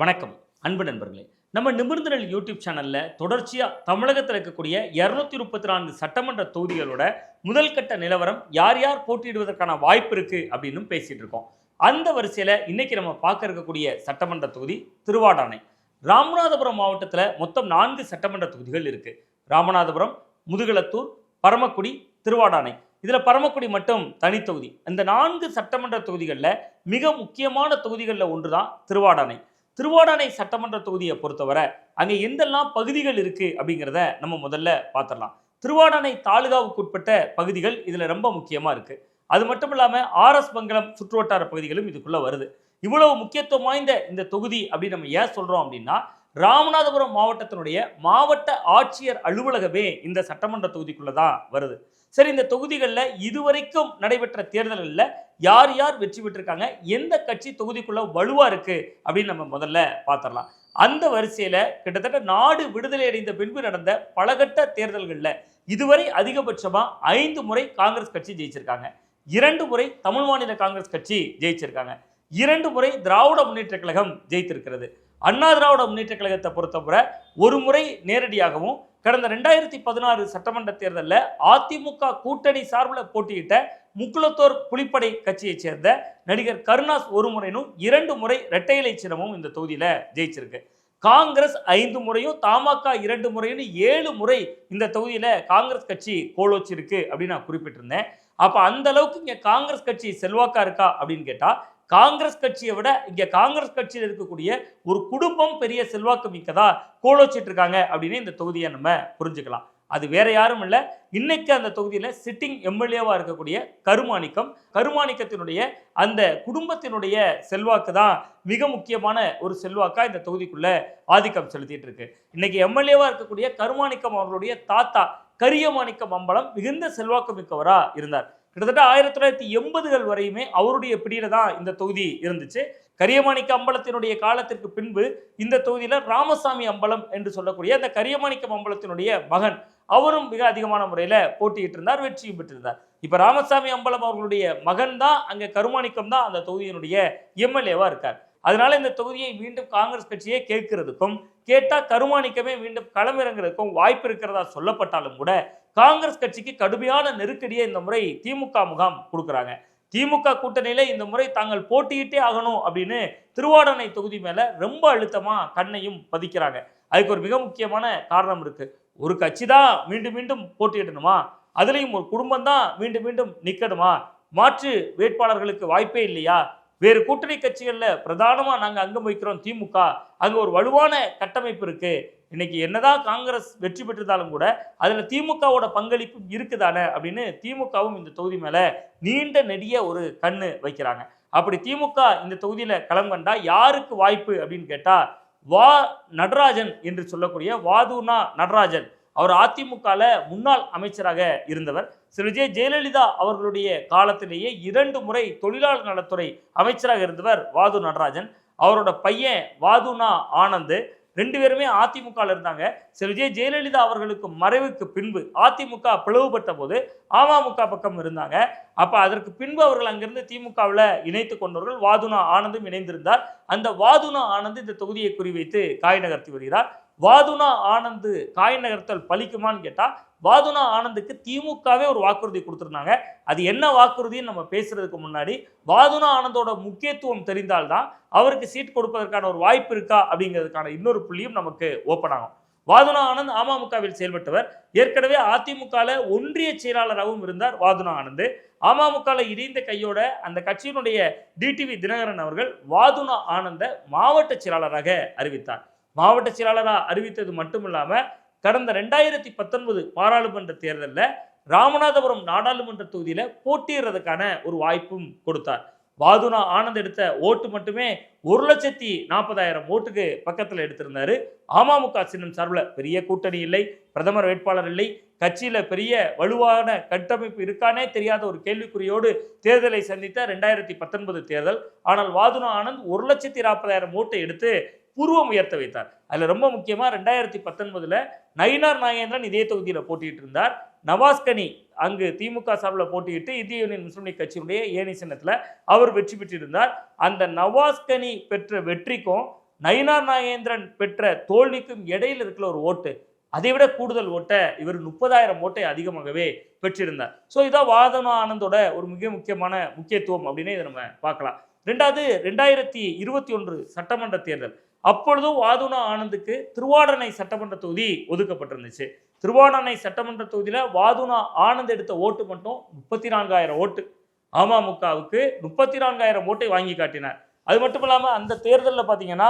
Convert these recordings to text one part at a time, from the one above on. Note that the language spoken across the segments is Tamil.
வணக்கம் அன்பு நண்பர்களே. நம்ம நிமிர்ந்தனல் யூடியூப் சேனலில் தொடர்ச்சியாக தமிழகத்தில் இருக்கக்கூடிய இரநூத்தி முப்பத்தி நான்கு சட்டமன்ற தொகுதிகளோட முதல் கட்ட நிலவரம் யார் யார் போட்டியிடுவதற்கான வாய்ப்பு இருக்கு அப்படின்னு பேசிகிட்டு இருக்கோம். அந்த வரிசையில் இன்றைக்கி நம்ம பார்க்க இருக்கக்கூடிய சட்டமன்ற தொகுதி திருவாடானை. ராமநாதபுரம் மாவட்டத்தில் மொத்தம் நான்கு சட்டமன்ற தொகுதிகள் இருக்குது ராமநாதபுரம் முதுகலத்தூர் பரமக்குடி திருவாடானை. இதில் பரமக்குடி மட்டும் தனித்தொகுதி இந்த நான்கு சட்டமன்ற தொகுதிகளில் மிக முக்கியமான தொகுதிகளில் ஒன்று தான் திருவாடானை. திருவாடானை சட்டமன்ற தொகுதியை பொறுத்தவரை அங்கே எந்தெல்லாம் பகுதிகள் இருக்குது அப்படிங்கிறத நம்ம முதல்ல பார்த்துடலாம். திருவாடானை தாலுகாவுக்கு உட்பட்ட பகுதிகள் இதில் ரொம்ப முக்கியமாக இருக்குது அது மட்டும் இல்லாமல் ஆர்எஸ் மங்கலம் சுற்றுவட்டார பகுதிகளும் இதுக்குள்ளே வருது. இவ்வளவு முக்கியத்துவம் வாய்ந்த இந்த தொகுதி அப்படின்னு நம்ம ஏன் சொல்கிறோம் அப்படின்னா ராமநாதபுரம் மாவட்டத்தினுடைய மாவட்ட ஆட்சியர் அலுவலகமே இந்த சட்டமன்ற தொகுதிக்குள்ளே தான் வருது. சரி இந்த தொகுதிகளில் இதுவரைக்கும் நடைபெற்ற தேர்தல்களில் யார் யார் வெற்றி பெற்றிருக்காங்க எந்த கட்சி தொகுதிக்குள்ளே வலுவாக இருக்குது அப்படின்னு நம்ம முதல்ல பார்த்துடலாம் அந்த வரிசையில் கிட்டத்தட்ட நாடு விடுதலை அடைந்த பின்பு நடந்த பலகட்ட தேர்தல்களில் இதுவரை அதிகபட்சமாக ஐந்து முறை காங்கிரஸ் கட்சி ஜெயிச்சிருக்காங்க. இரண்டு முறை தமிழ் மாநில காங்கிரஸ் கட்சி ஜெயிச்சிருக்காங்க. இரண்டு முறை திராவிட முன்னேற்ற கழகம் ஜெயித்திருக்கிறது. அண்ணா திராவிட முன்னேற்ற கழகத்தை பொறுத்தவரை ஒரு முறை நேரடியாகவும் கடந்த ரெண்டாயிரத்தி பதினாறு சட்டமன்ற தேர்தலில் அதிமுக கூட்டணி சார்பில் போட்டியிட்ட முக்குளத்தோர் புலிப்படை கட்சியைச் சேர்ந்த நடிகர் கருணாஸ் ஒரு முறைனும் இரண்டு முறை இரட்டையிலை சின்னமும் இந்த தொகுதியில் ஜெயிச்சிருக்கு. காங்கிரஸ் ஐந்து முறையும் தமாக இரண்டு முறையும் ஏழு முறை இந்த தொகுதியில் காங்கிரஸ் கட்சி கோலோச்சிருக்கு அப்படின்னு நான் குறிப்பிட்டிருந்தேன். அப்போ அந்த அளவுக்கு இங்கே காங்கிரஸ் கட்சி செல்வாக்கா இருக்கா அப்படின்னு கேட்டால் காங்கிரஸ் கட்சியை விட இங்கே காங்கிரஸ் கட்சியில் இருக்கக்கூடிய ஒரு குடும்பம் பெரிய செல்வாக்கு மிக்கதா கோலோச்சிட்டு இருக்காங்க அப்படின்னு இந்த தொகுதியை நம்ம புரிஞ்சுக்கலாம். அது வேற யாரும் இல்லை. இன்னைக்கு அந்த தொகுதியில் சிட்டிங் எம்எல்ஏவா இருக்கக்கூடிய கருமாணிக்கம் கருமாணிக்கத்தினுடைய அந்த குடும்பத்தினுடைய செல்வாக்கு தான் மிக முக்கியமான ஒரு செல்வாக்கா இந்த தொகுதிக்குள்ள ஆதிக்கம் செலுத்திட்டு இருக்கு. இன்னைக்கு எம்எல்ஏவா இருக்கக்கூடிய கருமாணிக்கம் அவர்களுடைய தாத்தா கரியமாணிக்கம் அம்பலம் மிகுந்த செல்வாக்கு மிக்கவராக இருந்தார். கிட்டத்தட்ட ஆயிரத்தி தொள்ளாயிரத்தி எண்பதுகள் வரையுமே அவருடைய பிடியில தான் இந்த தொகுதி இருந்துச்சு. கரியமாணிக்க அம்பலத்தினுடைய காலத்திற்கு பின்பு இந்த தொகுதியில் ராமசாமி அம்பலம் என்று சொல்லக்கூடிய அந்த கரியமாணிக்கம் அம்பலத்தினுடைய மகன் அவரும் மிக அதிகமான முறையில் போட்டியிட்டு இருந்தார் வெற்றியும் பெற்றிருந்தார். இப்போ ராமசாமி அம்பலம் அவர்களுடைய மகன் தான் அங்கே கருமாணிக்கம் தான் அந்த தொகுதியினுடைய எம்எல்ஏவாக இருக்கார். அதனால இந்த தொகுதியை மீண்டும் காங்கிரஸ் கட்சியே கேட்கிறதுக்கும் கேட்டால் கருமாணிக்கமே மீண்டும் களமிறங்குறதுக்கும் வாய்ப்பு இருக்கிறதா சொல்லப்பட்டாலும் கூட காங்கிரஸ் கட்சிக்கு கடுமையான நெருக்கடியை இந்த முறை திமுக முகாம் கொடுக்குறாங்க. திமுக கூட்டணியில இந்த முறை தாங்கள் போட்டியிட்டே ஆகணும் அப்படின்னு திருவாடனை தொகுதி மேல ரொம்ப அழுத்தமா கண்ணையும் பதிக்கிறாங்க. அதுக்கு ஒரு மிக முக்கியமான காரணம் இருக்கு. ஒரு கட்சி தான் மீண்டும் மீண்டும் போட்டியிடணுமா? அதுலேயும் ஒரு குடும்பம் தான் மீண்டும் மீண்டும் நிற்கணுமா மாற்று வேட்பாளர்களுக்கு வாய்ப்பே இல்லையா? வேறு கூட்டணி கட்சிகளில் பிரதானமாக நாங்கள் அங்கம் வைக்கிறோம் திமுக. அங்கே ஒரு வலுவான கட்டமைப்பு இருக்குது இன்னைக்கு என்னதான் காங்கிரஸ் வெற்றி பெற்றிருந்தாலும் கூட அதில் திமுகவோட பங்களிப்பும் இருக்குதானே அப்படின்னு திமுகவும் இந்த தொகுதி மேலே நீண்ட நெடிய ஒரு கண்ணு வைக்கிறாங்க. அப்படி திமுக இந்த தொகுதியில் களம் கண்டா யாருக்கு வாய்ப்பு அப்படின்னு கேட்டால் வா நடராஜன் என்று சொல்லக்கூடிய வாதுனா நடராஜன். அவர் அதிமுகவில் முன்னாள் அமைச்சராக இருந்தவர். சிறு ஜே ஜெயலலிதா அவர்களுடைய காலத்திலேயே இரண்டு முறை தொழிலாளர் நலத்துறை அமைச்சராக இருந்தவர் வாது நடராஜன். அவரோட பையன் வாதுனா ஆனந்த். ரெண்டு பேருமே அதிமுகவில் இருந்தாங்க. திரு விஜய் ஜெயலலிதா அவர்களுக்கு மறைவுக்கு பின்பு அதிமுக பிளவுபட்ட போது அமமுக பக்கம் இருந்தாங்க. அப்போ அதற்கு பின்பு அவர்கள் அங்கிருந்து திமுகவில் இணைத்து கொண்டவர்கள் வாதுனா ஆனந்தும் இணைந்திருந்தார். அந்த வாதுனா ஆனந்த் இந்த தொகுதியை குறிவைத்து காய் நகர்த்தி வருகிறார். வாதுனா ஆனந்த் காய் நகர்த்தல் பலிக்குமான்னு கேட்டால் வாதுனா ஆனந்துக்கு திமுகவே ஒரு வாக்குறுதி கொடுத்துருந்தாங்க. அது என்ன வாக்குறுதின்னு நம்ம பேசுறதுக்கு முன்னாடி வாதுனா ஆனந்தோட முக்கியத்துவம் தெரிந்தால்தான் அவருக்கு சீட் கொடுப்பதற்கான ஒரு வாய்ப்பு இருக்கா அப்படிங்கிறதுக்கான இன்னொரு புள்ளியும் நமக்கு ஓப்பன் ஆகும். வாதுனா ஆனந்த் அமமுகவில் செயல்பட்டவர். ஏற்கனவே அதிமுகவில் ஒன்றிய செயலாளராகவும் இருந்தார் வாதுனா ஆனந்த். அமமுகவில் இணைந்த கையோட அந்த கட்சியினுடைய டிடிவி தினகரன் அவர்கள் வாதுனா ஆனந்த மாவட்ட செயலாளராக அறிவித்தார். மாவட்ட செயலாளராக அறிவித்தது மட்டுமில்லாமல் கடந்த ரெண்டாயிரத்தி பத்தொன்பது பாராளுமன்ற தேர்தலில் ராமநாதபுரம் நாடாளுமன்ற தொகுதியில் போட்டியிடுறதுக்கான ஒரு வாய்ப்பும் கொடுத்தார். வாதுனா ஆனந்த் எடுத்த ஓட்டு மட்டுமே ஒரு லட்சத்தி நாற்பதாயிரம் ஓட்டுக்கு பக்கத்தில் எடுத்திருந்தாரு. அமமுக சின்னம் சார்பில் பெரிய கூட்டணி இல்லை பிரதமர் வேட்பாளர் இல்லை கட்சியில் பெரிய வலுவான கட்டமைப்பு இருக்கானே தெரியாத ஒரு கேள்விக்குறியோடு தேர்தலை சந்தித்த ரெண்டாயிரத்தி பத்தொன்பது தேர்தல். ஆனால் வாதுனா ஆனந்த் ஒரு லட்சத்தி நாற்பதாயிரம் ஓட்டை எடுத்து பூர்வம் உயர்த்த வைத்தார். அதில் ரொம்ப முக்கியமாக ரெண்டாயிரத்தி பத்தொன்பதில் நயினார் நாகேந்திரன் இதே தொகுதியில் போட்டியிட்டு இருந்தார். நவாஸ்கனி அங்கு திமுக சார்பில் போட்டியிட்டு இந்திய யூனியன் முஸ்லீம் லீக் கட்சியினுடைய ஏனி சின்னத்தில் அவர் வெற்றி பெற்றிருந்தார். அந்த நவாஸ்கனி பெற்ற வெற்றிக்கும் நயினார் நாகேந்திரன் பெற்ற தோல்விக்கும் இடையில் இருக்கிற ஒரு ஓட்டு அதை விட கூடுதல் ஓட்டை இவர் முப்பதாயிரம் ஓட்டை அதிகமாகவே பெற்றிருந்தார். ஸோ இதான் வாதனா ஆனந்தோட ஒரு மிக முக்கியமான முக்கியத்துவம் அப்படின்னு இதை நம்ம பார்க்கலாம். ரெண்டாவது ரெண்டாயிரத்தி இருபத்தி ஒன்று சட்டமன்ற தேர்தல். அப்பொழுதும் வாதுனா ஆனந்துக்கு திருவாடனை சட்டமன்ற தொகுதி ஒதுக்கப்பட்டிருந்துச்சு. திருவாடனை சட்டமன்ற தொகுதியில் வாதுனா ஆனந்த் எடுத்த ஓட்டு மட்டும் முப்பத்தி நான்காயிரம் ஓட்டு. அமமுகவுக்கு முப்பத்தி நான்காயிரம் ஓட்டை வாங்கி காட்டினார். அது மட்டும் இல்லாமல் அந்த தேர்தலில் பார்த்தீங்கன்னா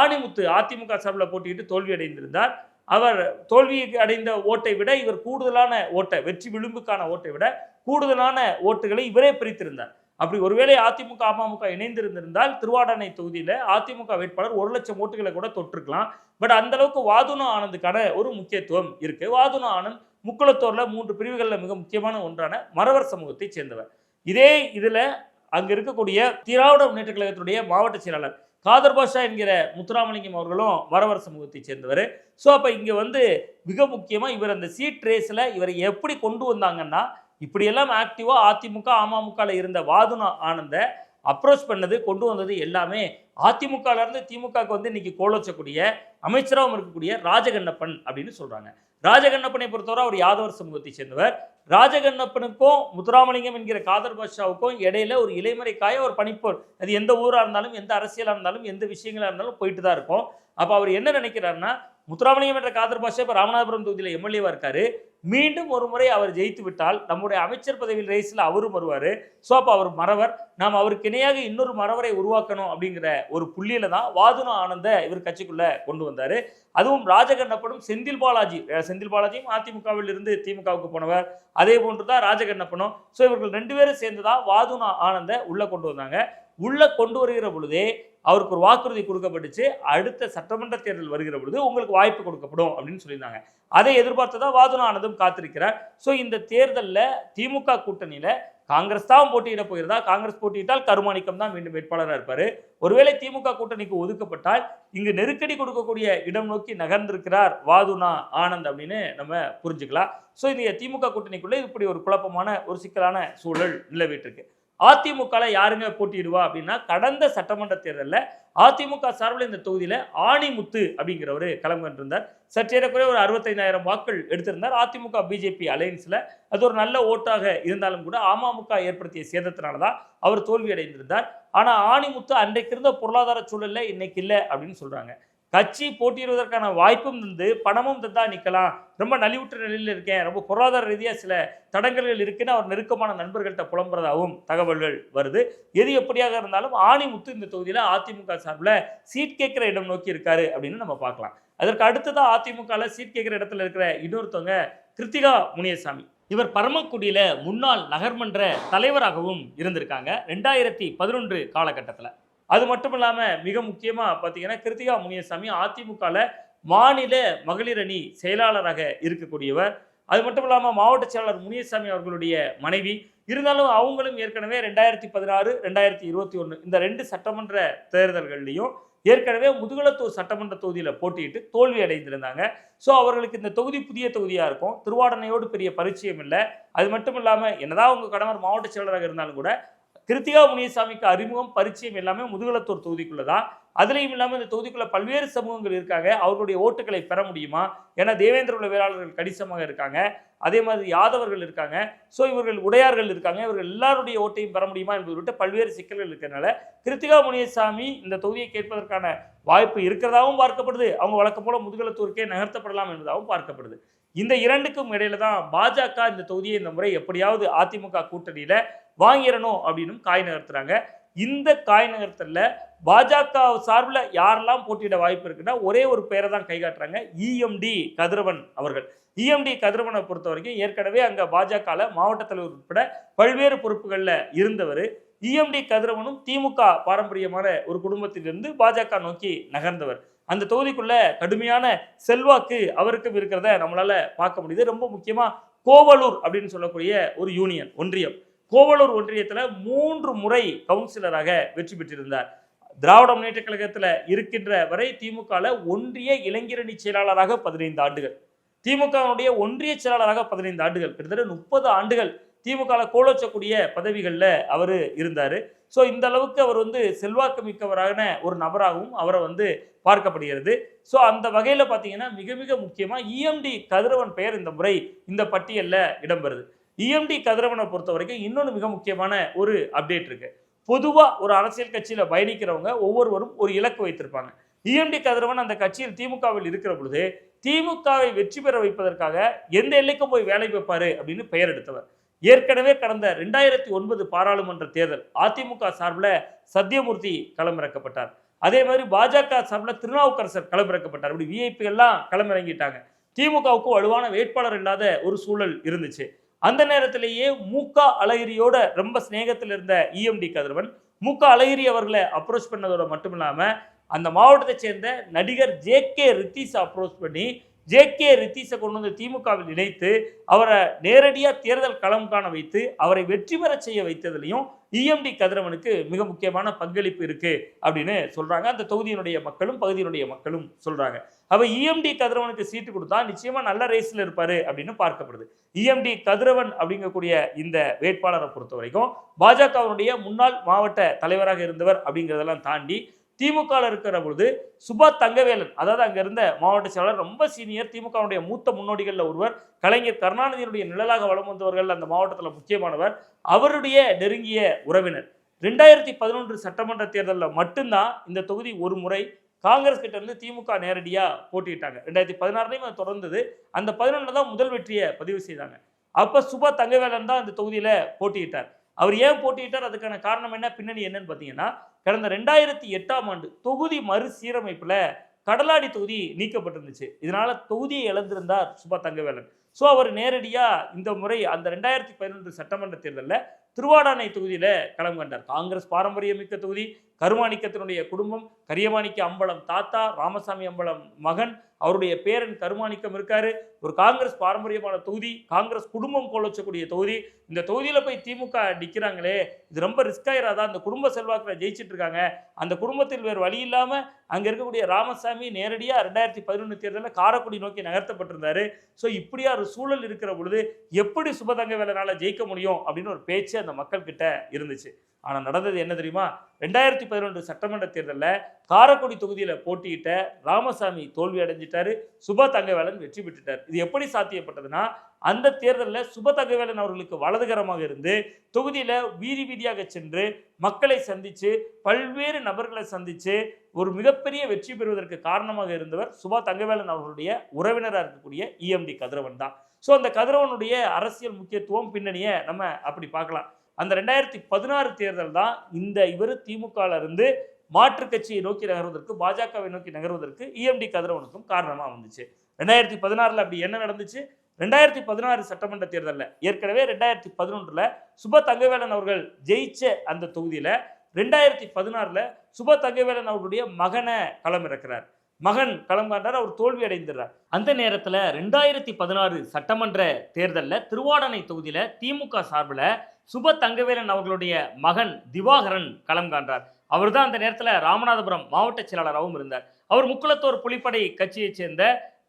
ஆணிமுத்து அதிமுக சார்பில் போட்டியிட்டு தோல்வி அடைந்திருந்தார். அவர் தோல்வி அடைந்த ஓட்டை விட இவர் கூடுதலான ஓட்டை வெற்றி விளிம்புக்கான ஓட்டை விட கூடுதலான ஓட்டுகளை இவரே பிரித்திருந்தார். அப்படி ஒருவேளை அதிமுக அமமுக இணைந்திருந்திருந்தால் திருவாடானை தொகுதியில் அதிமுக வேட்பாளர் ஒரு லட்சம் ஓட்டுகளை கூட தொற்றுக்கலாம் பட் அந்த அளவுக்கு வாதுனா ஆனந்துக்கான ஒரு முக்கியத்துவம் இருக்கு. வாதுனா ஆனந்த் முக்குளத்தூர்ல மூன்று பிரிவுகளில் மிக முக்கியமான ஒன்றான மறவர் சமூகத்தை சேர்ந்தவர். இதே இதில் அங்கே இருக்கக்கூடிய திராவிட முன்னேற்ற கழகத்துடைய மாவட்ட செயலாளர் காதர் பாஷா என்கிற முத்துராமலிங்கம் அவர்களும் மறவர் சமூகத்தை சேர்ந்தவர். ஸோ அப்போ இங்கே வந்து மிக முக்கியமாக இவர் அந்த சீட் ரேஸில் இவரை எப்படி கொண்டு வந்தாங்கன்னா இப்படியெல்லாம் ஆக்டிவாக அதிமுக அமமுகவில் இருந்த வாதுனா ஆனந்த அப்ரோச் பண்ணது கொண்டு வந்தது எல்லாமே அதிமுகலேருந்து திமுகவுக்கு வந்து இன்னைக்கு கோலோச்சக்கூடிய அமைச்சராகவும் இருக்கக்கூடிய ராஜகண்ணப்பன் அப்படின்னு சொல்கிறாங்க ராஜகண்ணப்பனை பொறுத்தவரை அவர் யாதவர் சமூகத்தை சேர்ந்தவர். ராஜகண்ணப்பனுக்கும் முத்துராமலிங்கம் என்கிற காதர் பாஷாவுக்கும் இடையில ஒரு இலைமறை காய ஒரு பணிப்போர் அது எந்த ஊராக இருந்தாலும் எந்த அரசியலாக இருந்தாலும் எந்த விஷயங்களாக இருந்தாலும் போயிட்டு தான் இருக்கும். அப்போ அவர் என்ன நினைக்கிறாருன்னா முத்துராமலிங்கம் என்ற காதர் பாஷா இப்போ ராமநாதபுரம் தொகுதியில் எம்எல்ஏவாக இருக்காரு. மீண்டும் ஒரு முறை அவர் ஜெயித்து விட்டால் நம்முடைய அமைச்சர் பதவியில் ரேஸில் அவரும் வருவார். ஸோ அப்போ அவர் மறவர். நாம் அவருக்கு இணையாக இன்னொரு மறவரை உருவாக்கணும் அப்படிங்கிற ஒரு புள்ளியில தான் வாதுனா ஆனந்த இவர் கட்சிக்குள்ளே கொண்டு வந்தார். அதுவும் ராஜகண்ணப்பனும் செந்தில் பாலாஜி செந்தில் பாலாஜியும் அதிமுகவில் இருந்து திமுகவுக்கு போனவர். அதே போன்று தான் ராஜகண்ணப்பனும். ஸோ இவர்கள் ரெண்டு பேரும் சேர்ந்து தான் வாதுனா ஆனந்த உள்ளே கொண்டு வந்தாங்க. உள்ளே கொண்டு வருகிற பொழுதே அவருக்கு ஒரு வாக்குறுதி கொடுக்கப்பட்டுச்சு. அடுத்த சட்டமன்ற தேர்தல் வருகிற பொழுது உங்களுக்கு வாய்ப்பு கொடுக்கப்படும் அப்படின்னு சொல்லியிருந்தாங்க. அதை எதிர்பார்த்து தான் வாதுனா ஆனதும் காத்திருக்கிறார். ஸோ இந்த தேர்தலில் திமுக கூட்டணியில் காங்கிரஸ் தான் போட்டியிட போயிருந்தா காங்கிரஸ் போட்டியிட்டால் கருமாணிக்கம் தான் மீண்டும் வேட்பாளராக இருப்பார். ஒருவேளை திமுக கூட்டணிக்கு ஒதுக்கப்பட்டால் இங்கு நெருக்கடி கொடுக்கக்கூடிய இடம் நோக்கி நகர்ந்திருக்கிறார் வாதுனா ஆனந்த் அப்படின்னு நம்ம புரிஞ்சுக்கலாம். ஸோ இந்த திமுக கூட்டணிக்குள்ளே இப்படி ஒரு குழப்பமான ஒரு சிக்கலான சூழல் நிலவிட்டு இருக்கு. அதிமுகவில் யாருங்க போட்டியிடுவா அப்படின்னா கடந்த சட்டமன்ற தேர்தலில் அதிமுக சார்பில் இந்த தொகுதியில் ஆணிமுத்து அப்படிங்கிறவர் களம் கண்டிருந்தார். சற்றேறக்குறைய ஒரு அறுபத்தைந்தாயிரம் வாக்கள் எடுத்திருந்தார். அதிமுக பிஜேபி அலையன்ஸில் அது ஒரு நல்ல ஓட்டாக இருந்தாலும் கூட அமமுக ஏற்படுத்திய சேதத்தினால தான் அவர் தோல்வியடைந்திருந்தார். ஆனால் ஆணிமுத்து அன்றைக்கு இருந்த பொருளாதார சூழலில் இன்னைக்கு இல்லை அப்படின்னு சொல்கிறாங்க கட்சி போட்டியிடுவதற்கான வாய்ப்பும் தந்து பணமும் தந்தா நிற்கலாம் ரொம்ப நலிவுற்ற நிலையில் இருக்கேன். ரொம்ப பொருளாதார ரீதியாக சில தடங்கல்கள் இருக்குன்னு அவர் நெருக்கமான நண்பர்கள்ட்ட புலம்புறதாகவும் தகவல்கள் வருது. எது எப்படியாக இருந்தாலும் ஆணிமுத்து இந்த தொகுதியில் அதிமுக சார்பில் சீட் கேட்குற இடம் நோக்கி இருக்காரு அப்படின்னு நம்ம பார்க்கலாம். அதற்கு அடுத்ததான் அதிமுகவில் சீட் கேட்குற இடத்துல இருக்கிற இன்னொருத்தவங்க கிருத்திகா முனியசாமி. இவர் பரமக்குடியில் முன்னாள் நகர்மன்ற தலைவராகவும் இருந்திருக்காங்க. ரெண்டாயிரத்தி பதினொன்று காலகட்டத்தில். அது மட்டும் இல்லாமல் மிக முக்கியமாக பார்த்தீங்கன்னா கிருத்திகா முனியசாமி அதிமுகவில் மாநில மகளிர் அணி செயலாளராக இருக்கக்கூடியவர். அது மட்டும் இல்லாமல் மாவட்ட செயலாளர் முனியசாமி அவர்களுடைய மனைவி. இருந்தாலும் அவங்களும் ஏற்கனவே ரெண்டாயிரத்தி பதினாறு ரெண்டாயிரத்தி இருபத்தி ஒன்று இந்த ரெண்டு சட்டமன்ற தேர்தல்கள்லையும் ஏற்கனவே முதுகலத்தூர் சட்டமன்ற தொகுதியில் போட்டியிட்டு தோல்வி அடைந்திருந்தாங்க. ஸோ அவர்களுக்கு இந்த தொகுதி புதிய தொகுதியாக இருக்கும். திருவாடனையோடு பெரிய பரிச்சயம் இல்லை. அது மட்டும் இல்லாமல் என்னதான் அவங்க கணவர் மாவட்ட செயலராக இருந்தாலும் கூட கிருத்திகா முனியசாமிக்கு அறிமுகம் பரிச்சயம் எல்லாமே முதுகலத்தூர் தொகுதிக்குள்ளே தான் அதுலேயும் இல்லாமல் இந்த தொகுதிக்குள்ளே பல்வேறு சமூகங்கள் இருக்காங்க. அவர்களுடைய ஓட்டுகளை பெற முடியுமா? ஏன்னா தேவேந்திர உள்ள வேளாளர்கள் கணிசமாக இருக்காங்க. அதே மாதிரி யாதவர்கள் இருக்காங்க. ஸோ இவர்கள் உடையார்கள் இருக்காங்க. இவர்கள் எல்லாருடைய ஓட்டையும் பெற முடியுமா என்பது விட்டு பல்வேறு சிக்கல்கள் இருக்கிறனால கிருத்திகா முனியசாமி இந்த தொகுதியை கேட்பதற்கான வாய்ப்பு இருக்கிறதாகவும் பார்க்கப்படுது. அவங்க வழக்கம் போல முதுகலத்தூருக்கே நகர்த்தப்படலாம் என்பதாகவும் பார்க்கப்படுது. இந்த இரண்டுக்கும் இடையில தான் பாஜக இந்த தொகுதியை இந்த முறை எப்படியாவது அதிமுக கூட்டணியில வாங்கிடணும் அப்படின்னும் காய் நகர்த்துறாங்க. இந்த காய் நகர்த்தல பாஜக சார்பில் யாரெல்லாம் போட்டியிட வாய்ப்பு இருக்குன்னா ஒரே ஒரு பேரை தான் கை காட்டுறாங்க. இஎம்டி கதிரவன் அவர்கள். இஎம்டி கதிரவனை பொறுத்த வரைக்கும் ஏற்கனவே அங்கே பாஜகவில் மாவட்ட தலைவர் உட்பட பல்வேறு பொறுப்புகளில் இருந்தவர். இஎம்டி கதிரவனும் திமுக பாரம்பரியமான ஒரு குடும்பத்திலிருந்து பாஜக நோக்கி நகர்ந்தவர். அந்த தொகுதிக்குள்ள கடுமையான செல்வாக்கு அவருக்கும் இருக்கிறத நம்மளால பார்க்க முடியுது. ரொம்ப முக்கியமா கோவலூர் அப்படின்னு சொல்லக்கூடிய ஒரு யூனியன் ஒன்றியம். கோவலூர் ஒன்றியத்தில் மூன்று முறை கவுன்சிலராக வெற்றி பெற்றிருந்தார். திராவிட முன்னேற்ற கழகத்தில் இருக்கின்ற வரை திமுகவில் ஒன்றிய இளைஞரணி செயலாளராக பதினைந்து ஆண்டுகள். திமுகவுடைய ஒன்றிய செயலாளராக பதினைந்து ஆண்டுகள். கிட்டத்தட்ட முப்பது ஆண்டுகள் திமுகவில் கோலோச்சக்கூடிய பதவிகளில் அவர் இருந்தார். ஸோ இந்த அளவுக்கு அவர் வந்து செல்வாக்கு மிக்கவரான ஒரு நபராகவும் அவரை வந்து பார்க்கப்படுகிறது. ஸோ அந்த வகையில் பார்த்தீங்கன்னா மிக மிக முக்கியமாக இஎம்டி கதிரவன் பெயர் இந்த முறை இந்த பட்டியலில் இடம்பெறுது. இஎம்டி கதிரவனை பொறுத்த வரைக்கும் இன்னொன்று மிக முக்கியமான ஒரு அப்டேட் இருக்குது பொதுவாக ஒரு அரசியல் கட்சியில் பயணிக்கிறவங்க ஒவ்வொருவரும் ஒரு இலக்கு வைத்திருப்பாங்க. இஎம்டி கதிரவன் அந்த கட்சியில் திமுகவில் இருக்கிற பொழுது திமுகவை வெற்றி பெற வைப்பதற்காக எந்த எல்லைக்கும் போய் வேலை வைப்பார் அப்படின்னு பெயர் எடுத்தவர். ஏற்கனவே கடந்த ரெண்டாயிரத்தி ஒன்பது பாராளுமன்ற தேர்தல் அதிமுக சார்பில் சத்தியமூர்த்தி களமிறக்கப்பட்டார். அதே மாதிரி பாஜக சார்பில் திருநாவுக்கரசர் களமிறக்கப்பட்டார். இப்படி விஐபி எல்லாம் களமிறங்கிட்டாங்க. திமுகவுக்கு வலுவான வேட்பாளர் இல்லாத ஒரு சூழல் இருந்துச்சு. அந்த நேரத்திலேயே மூகா அழகிரியோட ரொம்ப சிநேகத்தில் இருந்த இஎம்டி கதிரவன் மூகா அழகிரி அவர்களை அப்ரோச் பண்ணதோட மட்டும் இல்லாமல் அந்த மாவட்டத்தை சேர்ந்த நடிகர் ஜே கே ரித்தீஸ் அப்ரோச் பண்ணி ஜே கே ரித்தீஸை கொண்டு வந்து திமுகவில் இணைத்து அவரை நேரடியாக தேர்தல் களம் காண வைத்து அவரை வெற்றி பெற செய்ய வைத்ததுலையும் இஎம்டி கதிரவனுக்கு மிக முக்கியமான பங்களிப்பு இருக்கு அப்படின்னு சொல்றாங்க. அந்த தொகுதியினுடைய மக்களும் பகுதியினுடைய மக்களும் சொல்றாங்க. அப்ப இஎம்டி கதிரவனுக்கு சீட்டு கொடுத்தா நிச்சயமா நல்ல ரேஸ்ல இருப்பாரு அப்படின்னு பார்க்கப்படுது. இஎம்டி கதிரவன் அப்படிங்கக்கூடிய இந்த வேட்பாளரை பொறுத்த வரைக்கும் பாஜகவினுடைய முன்னாள் மாவட்ட தலைவராக இருந்தவர் அப்படிங்கிறதெல்லாம் தாண்டி திமுக இருக்கிற பொழுது சுபா தங்கவேலன் அதாவது அங்கே இருந்த மாவட்ட செயலாளர் ரொம்ப சீனியர் திமுகவுடைய மூத்த முன்னோடிகளில் ஒருவர் கலைஞர் கருணாநிதியினுடைய நிழலாக வலம் வந்தவர்கள் அந்த மாவட்டத்தில் முக்கியமானவர் அவருடைய நெருங்கிய உறவினர். ரெண்டாயிரத்தி பதினொன்று சட்டமன்ற தேர்தலில் மட்டும்தான் இந்த தொகுதி ஒரு முறை காங்கிரஸ் கிட்ட இருந்து திமுக நேரடியாக போட்டியிட்டாங்க. ரெண்டாயிரத்தி பதினாறுலையும் அது தொடர்ந்தது. அந்த பதினொன்று தான் முதல் வெற்றியை பதிவு செய்தாங்க. அப்போ சுபா தங்கவேலன் தான் இந்த தொகுதியில் போட்டியிட்டார். அவர் ஏன் போட்டியிட்டார்? அதுக்கான காரணம் என்ன? பின்னணி என்னன்னு பார்த்தீங்கன்னா கடந்த ரெண்டாயிரத்தி எட்டாம் ஆண்டு தொகுதி மறுசீரமைப்பில் கடலாடி தொகுதி நீக்கப்பட்டிருந்துச்சு. இதனால் தொகுதியை இழந்திருந்தார் சுபா தங்கவேலன். ஸோ அவர் நேரடியாக இந்த முறை அந்த ரெண்டாயிரத்தி பதினொன்று சட்டமன்ற தேர்தலில் திருவாடானை தொகுதியில் களம் கண்டார். காங்கிரஸ் பாரம்பரியமிக்க தொகுதி கருமாணிக்கத்தினுடைய குடும்பம் கரியமாணிக்க அம்பலம் தாத்தா ராமசாமி அம்பலம் மகன் அவருடைய பேரன் கருமாணிக்கம் இருக்காரு. ஒரு காங்கிரஸ் பாரம்பரியமான தொகுதி காங்கிரஸ் குடும்பம் கொள்ளச்சக்கூடிய தொகுதி. இந்த தொகுதியில் போய் திமுக நிற்கிறாங்களே இது ரொம்ப ரிஸ்க் ஆயிராதா? அந்த குடும்ப செல்வாக்கில் ஜெயிச்சுட்டு இருக்காங்க. அந்த குடும்பத்தில் வேறு வழி இல்லாமல் அங்கே இருக்கக்கூடிய ராமசாமி நேரடியாக ரெண்டாயிரத்தி பதினொன்று தேர்தலில் காரைக்குடி நோக்கி நகர்த்தப்பட்டிருந்தாரு. ஸோ இப்படியா ஒரு சூழல் இருக்கிற பொழுது எப்படி சுபதங்க வேலைனால ஜெயிக்க முடியும் அப்படின்னு ஒரு பேச்சு அந்த மக்கள்கிட்ட இருந்துச்சு. ஆனால் நடந்தது என்ன தெரியுமா? ரெண்டாயிரத்தி பதினொன்று சட்டமன்ற தேர்தலில் காரைக்குடி தொகுதியில் போட்டியிட்ட ராமசாமி தோல்வி அடைஞ்சிட்டாரு சுப தங்கவேலன் வெற்றி பெற்றுட்டார். இது எப்படி சாத்தியப்பட்டதுன்னா அந்த தேர்தலில் சுப தங்கவேலன் அவர்களுக்கு வலதுகரமாக இருந்து தொகுதியில் வீதி வீதியாக சென்று மக்களை சந்தித்து பல்வேறு நபர்களை சந்தித்து ஒரு மிகப்பெரிய வெற்றி பெறுவதற்கு காரணமாக இருந்தவர் சுபா தங்கவேலன் அவர்களுடைய உறவினராக இருக்கக்கூடிய இஎம்டி கதிரவன் தான். ஸோ அந்த கதிரவனுடைய அரசியல் முக்கியத்துவம் பின்னணியை நம்ம அப்படி பார்க்கலாம். அந்த ரெண்டாயிரத்தி பதினாறு தேர்தல் தான் இந்த இவர் திமுகல இருந்து மாற்று கட்சியை நோக்கி நகர்வதற்கு பாஜகவை நோக்கி நகர்வதற்கு இஎம்டி கதிரவனுக்கும் காரணமாக வந்துச்சு. ரெண்டாயிரத்தி பதினாறில் அப்படி என்ன நடந்துச்சு? ரெண்டாயிரத்தி பதினாறு சட்டமன்ற தேர்தலில் ஏற்கனவே ரெண்டாயிரத்தி பதினொன்றில் சுப தங்கவேலன் அவர்கள் ஜெயிச்ச அந்த தொகுதியில் ரெண்டாயிரத்தி பதினாறில் சுப தங்கவேலன் அவர்களுடைய மகனை களமிறக்கிறார். மகன் களம் காண்டார் அவர் தோல்வி அடைந்துறார் அந்த நேரத்தில் ரெண்டாயிரத்தி பதினாறு சட்டமன்ற தேர்தலில் திருவாடனை தொகுதியில் திமுக சார்பில் சுப தங்கவேலன் அவர்களுடைய மகன் திவாகரன் களம் காண்றார் அவர் தான் அந்த நேரத்தில் ராமநாதபுரம் மாவட்ட செயலாளராகவும் இருந்தார். அவர் முக்குளத்தோர் புலிப்படை கட்சியைச் சேர்ந்த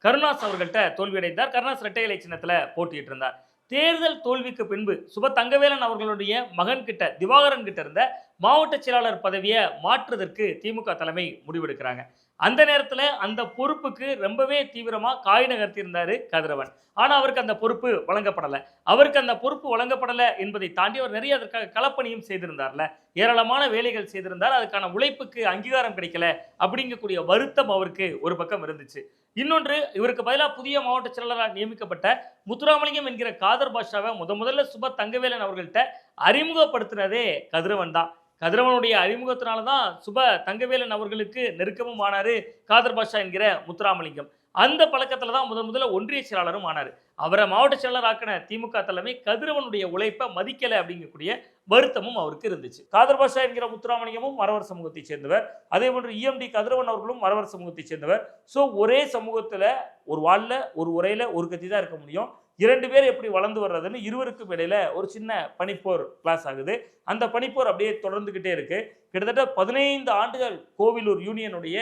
கருணாஸ் அவர்கள்ட்ட தோல்வியடைந்தார். கருணாஸ் இரட்டைகளை சின்னத்தில் போட்டியிட்டு இருந்தார் தேர்தல் தோல்விக்கு பின்பு சுப தங்கவேலன் அவர்களுடைய மகன் கிட்ட திவாகரன் கிட்ட இருந்த மாவட்ட செயலாளர் பதவியை மாற்றுவதற்கு திமுக தலைமை முடிவெடுக்கிறாங்க. அந்த நேரத்தில் அந்த பொறுப்புக்கு ரொம்பவே தீவிரமாக காய் நகர்த்தியிருந்தார் கதிரவன். ஆனால் அவருக்கு அந்த பொறுப்பு வழங்கப்படலை. அவருக்கு அந்த பொறுப்பு வழங்கப்படலை என்பதை தாண்டி அவர் நிறைய அதற்காக களப்பணியும் செய்திருந்தார்ல. ஏராளமான வேலைகள் செய்திருந்தார். அதுக்கான உழைப்புக்கு அங்கீகாரம் கிடைக்கல அப்படிங்கக்கூடிய வருத்தம் அவருக்கு ஒரு பக்கம் இருந்துச்சு. இன்னொன்று இவருக்கு பதிலாக புதிய மாவட்ட செயலாளராக நியமிக்கப்பட்ட முத்துராமலிங்கம் என்கிற காதர் பாஷாவை முத முதல்ல சுப தங்கவேலன் அவர்கள்ட்ட அறிமுகப்படுத்தினதே கதிரவன் தான். கதிரவனுடைய அறிமுகத்தினால தான் சுப தங்கவேலன் அவர்களுக்கு நெருக்கமும் ஆனாரு. காதர் பாஷா என்கிற முத்துராமலிங்கம். அந்த பழக்கத்தில் தான் முதன் முதல்ல ஒன்றிய செயலாளரும் ஆனார். அவரை மாவட்ட செயலாளர் ஆக்கின திமுக தலைமை கதிரவனுடைய உழைப்பை மதிக்கலை அப்படிங்கக்கூடிய வருத்தமும் அவருக்கு இருந்துச்சு. காதர் பாஷா என்கிற முத்துராமலிங்கமும் மரவர் சமூகத்தை சேர்ந்தவர். அதே போன்று இஎம்டி கதிரவன் அவர்களும் மறவர் சமூகத்தை சேர்ந்தவர். ஸோ ஒரே சமூகத்தில் ஒரு வாழில் ஒரு உரையில் ஒரு கட்சி தான் இருக்க முடியும். இரண்டு பேர் எப்படி வளர்ந்து வர்றதுன்னு இருவருக்கும் இடையில ஒரு சின்ன பனிப்போர் கிளாஸ் ஆகுது. அந்த பனிப்போர் அப்படியே தொடர்ந்துக்கிட்டே இருக்கு. கிட்டத்தட்ட பதினைந்து ஆண்டுகள் கோவிலூர் யூனியனுடைய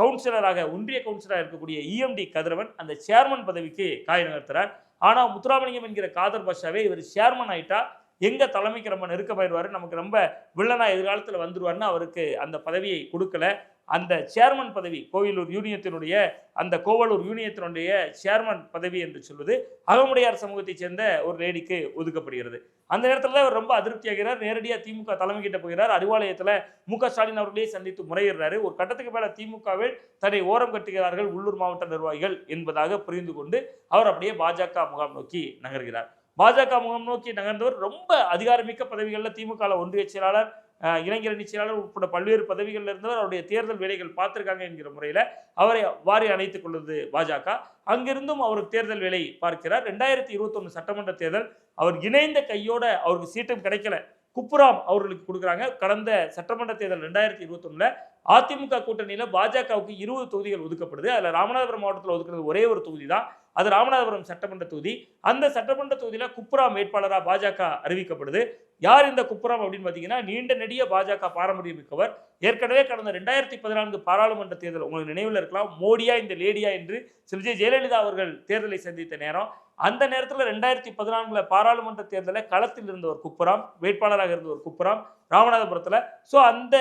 கவுன்சிலராக ஒன்றிய கவுன்சிலராக இருக்கக்கூடிய இஎம்டி கதிரவன் அந்த சேர்மன் பதவிக்கு காய் நகர்த்துறார் ஆனால் முத்துராமலிங்கம் என்கிற காதர் பாஷாவே இவர் சேர்மன் ஆயிட்டா எங்கே தலைமைக்கு ரொம்ப நெருக்கமாயிடுவாரு நமக்கு ரொம்ப வில்லனா எதிர்காலத்தில் வந்துடுவார்னு அவருக்கு அந்த பதவியை கொடுக்கல. அந்த சேர்மன் பதவி கோவிலூர் யூனியத்தினுடைய அந்த கோவலூர் யூனியத்தினுடைய சேர்மன் பதவி என்று சொல்வது அகமுடையார் சமூகத்தைச் சேர்ந்த ஒரு லேடிக்கு ஒதுக்கப்படுகிறது. அந்த நேரத்தில் தான் அவர் ரொம்ப அதிருப்தியாகிறார் நேரடியாக திமுக தலைமை கிட்ட போகிறார். அறிவாலயத்தில் மு ஸ்டாலின் அவர்களே சந்தித்து முறையிடுறாரு. ஒரு கட்டத்துக்கு மேலே திமுகவில் தன்னை ஓரம் கட்டுகிறார்கள் உள்ளூர் மாவட்ட நிர்வாகிகள் என்பதாக புரிந்து கொண்டு அவர் அப்படியே பாஜக முகாம் நோக்கி நகர்கிறார். பாஜக முகாம் நோக்கி நகர்ந்தவர் ரொம்ப அதிகாரமிக்க பதவிகளில் திமுக ஒன்றிய செயலாளர் இளைஞரணி செயலாளர் உட்பட பல்வேறு பதவிகளில் இருந்தவர் அவருடைய தேர்தல் வேலைகள் பார்த்துருக்காங்க என்கிற முறையில் அவரை வாரி அணைத்துக் கொள்வது பாஜக. அங்கிருந்தும் அவர் தேர்தல் வேலை பார்க்கிறார். ரெண்டாயிரத்தி இருபத்தொன்று சட்டமன்ற தேர்தல் அவர் இணைந்த கையோட அவருக்கு சீட்டும் கிடைக்கல. குப்புராம் அவர்களுக்கு கொடுக்குறாங்க. கடந்த சட்டமன்ற தேர்தல் ரெண்டாயிரத்தி இருபத்தொன்னுல அதிமுக கூட்டணியில் பாஜகவுக்கு இருபது தொகுதிகள் ஒதுக்கப்படுது. அதில் ராமநாதபுரம் மாவட்டத்தில் ஒதுக்குறது ஒரே ஒரு தொகுதி தான் அது ராமநாதபுரம் சட்டமன்ற தொகுதி. அந்த சட்டமன்ற தொகுதியில் குப்புராம் வேட்பாளராக பாஜக அறிவிக்கப்படுது. யார் இந்த குப்புராம் அப்படின்னு பார்த்தீங்கன்னா நீண்ட நெடிய பாஜக பாரம்பரியம் மிக்கவர். ஏற்கனவே கடந்த ரெண்டாயிரத்தி பதினான்கு பாராளுமன்ற தேர்தல் உங்களுக்கு நினைவில் இருக்கலாம் மோடியா இந்த லேடியா என்று சிறிஜே ஜெயலலிதா அவர்கள் தேர்தலை சந்தித்த நேரம். அந்த நேரத்தில் ரெண்டாயிரத்தி பதினான்குல பாராளுமன்ற தேர்தலில் களத்தில் இருந்த ஒரு குப்புராம் வேட்பாளராக இருந்த ஒரு குப்புராம் ராமநாதபுரத்தில். ஸோ அந்த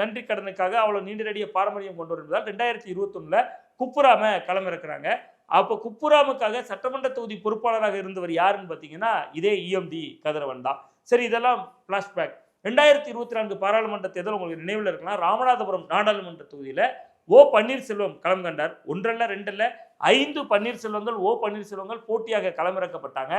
நன்றி கடனுக்காக அவ்வளோ நீண்ட நெடிய பாரம்பரியம் கொண்டு வருவதால் ரெண்டாயிரத்தி இருபத்தொன்னில் குப்புராம களமிறக்குறாங்க. அப்போ குப்புராமுக்காக சட்டமன்ற தொகுதி பொறுப்பாளராக இருந்தவர் யாருன்னு பார்த்தீங்கன்னா இதே இஎம்டி கதிரவன் தான். சரி இதெல்லாம் ஃப்ளாஷ்பேக் ரெண்டாயிரத்தி இருபத்தி நான்கு பாராளுமன்ற தேர்தல் உங்களுக்கு நினைவில் இருக்கலாம். ராமநாதபுரம் நாடாளுமன்ற தொகுதியில் ஓ பன்னீர்செல்வம் களம் கண்டார். ஒன்றல்ல ரெண்டல்ல ஐந்து பன்னீர்செல்வங்கள் ஓ பன்னீர்செல்வங்கள் போட்டியாக களமிறக்கப்பட்டாங்க.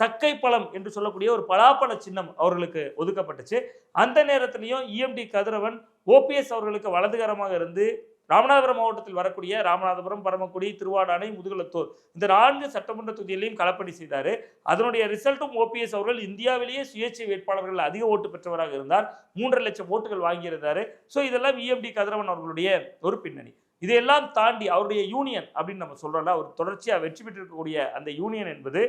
சக்கை பழம் என்று சொல்லக்கூடிய ஒரு பலாப்பழ சின்னம் அவர்களுக்கு ஒதுக்கப்பட்டுச்சு. அந்த நேரத்திலையும் இஎம்டி கதிரவன் ஓபிஎஸ் அவர்களுக்கு வலதுகரமாக இருந்து ராமநாதபுரம் மாவட்டத்தில் வரக்கூடிய ராமநாதபுரம் பரமக்குடி திருவாடானை முதுகுளத்தூர் இந்த நான்கு சட்டமன்ற தொகுதியிலையும் களப்பணி செய்தார். அதனுடைய ரிசல்ட்டும் ஓபிஎஸ் அவர்கள் இந்தியாவிலேயே சுயேட்சை வேட்பாளர்கள் அதிக ஓட்டு பெற்றவராக இருந்தார். மூன்றரை லட்சம் ஓட்டுகள் வாங்கியிருந்தார். ஸோ இதெல்லாம் இஎம்டி கதிரவன் அவர்களுடைய ஒரு பின்னணி. இதையெல்லாம் தாண்டி அவருடைய யூனியன் அப்படின்னு நம்ம சொல்கிறோம்ல அவர் தொடர்ச்சியாக வெற்றி பெற்றிருக்கக்கூடிய அந்த யூனியன் என்பது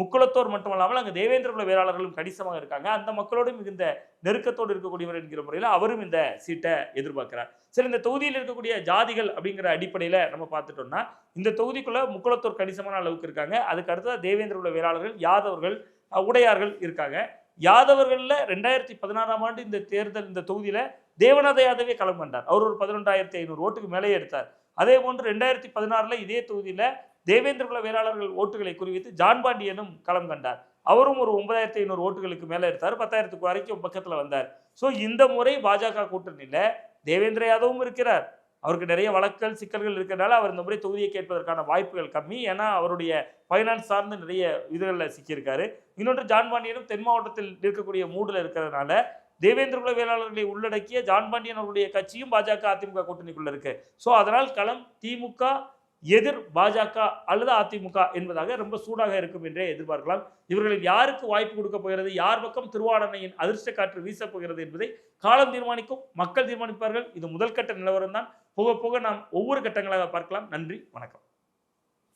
முக்குளத்தோர் மட்டுமல்லாமல் அங்கே தேவேந்திர குல வேளாளர்களும் கணிசமாக இருக்காங்க. அந்த மக்களோடு மிகுந்த நெருக்கத்தோடு இருக்கக்கூடியவர் என்கிற முறையில் அவரும் இந்த சீட்டை எதிர்பார்க்கிறார். சரி இந்த தொகுதியில் இருக்கக்கூடிய ஜாதிகள் அப்படிங்கிற அடிப்படையில் நம்ம பார்த்துட்டோம்னா இந்த தொகுதிக்குள்ளே முக்குளத்தோர் கணிசமான அளவுக்கு இருக்காங்க. அதுக்கு அடுத்ததாக தேவேந்திர குல வேளாளர்கள் யாதவர்கள் உடையார்கள் இருக்காங்க. யாதவர்களில் ரெண்டாயிரத்தி பதினாறாம் ஆண்டு இந்த தேர்தல் இந்த தொகுதியில் தேவநாத யாதவே களம் கண்டார். அவர் ஒரு பதினொன்றாயிரத்தி ஐநூறு ஓட்டுக்கு மேலே எடுத்தார். அதே போன்று ரெண்டாயிரத்தி பதினாறில் இதே தொகுதியில் தேவேந்திர குல வேளாளர்கள் ஓட்டுகளை குறிவித்து ஜான் பாண்டியனும் களம் கண்டார். அவரும் ஒரு ஒன்பதாயிரத்தி ஐநூறு ஓட்டுகளுக்கு மேலே எடுத்தார். பத்தாயிரத்துக்கு வரைக்கும் பக்கத்தில் வந்தார். ஸோ இந்த முறை பாஜக கூட்டணியில் தேவேந்திர யாதவும் இருக்கிறார். அவருக்கு நிறைய வழக்கல் சிக்கல்கள் இருக்கிறனால அவர் இந்த முறை தொகுதியை கேட்பதற்கான வாய்ப்புகள் கம்மி. ஏன்னா அவருடைய ஃபைனான்ஸ் சார்ந்து நிறைய இதுகளில் சிக்கியிருக்காரு. இன்னொன்று ஜான் பாண்டியனும் தென் மாவட்டத்தில் இருக்கக்கூடிய மூடில் இருக்கிறதுனால தேவேந்திர குல வேளாளர்களை உள்ளடக்கிய ஜான் பாண்டியன் அவருடைய கட்சியும் பாஜக அதிமுக கூட்டணிக்குள்ள இருக்கு. ஸோ அதனால் களம் திமுக எதிர் பாஜக அல்லது அதிமுக என்பதாக ரொம்ப சூடாக இருக்கும் என்றே எதிர்பார்க்கலாம். இவர்களில் யாருக்கு வாய்ப்பு கொடுக்க போகிறது? யார் பக்கம் திருவாடனையின் அதிர்ஷ்ட காற்று வீசப் போகிறது என்பதை காலம் தீர்மானிக்கும் மக்கள் தீர்மானிப்பார்கள். இது முதல் கட்ட நிலவரம் தான். போக போக நாம் ஒவ்வொரு கட்டங்களாக பார்க்கலாம். நன்றி. வணக்கம்.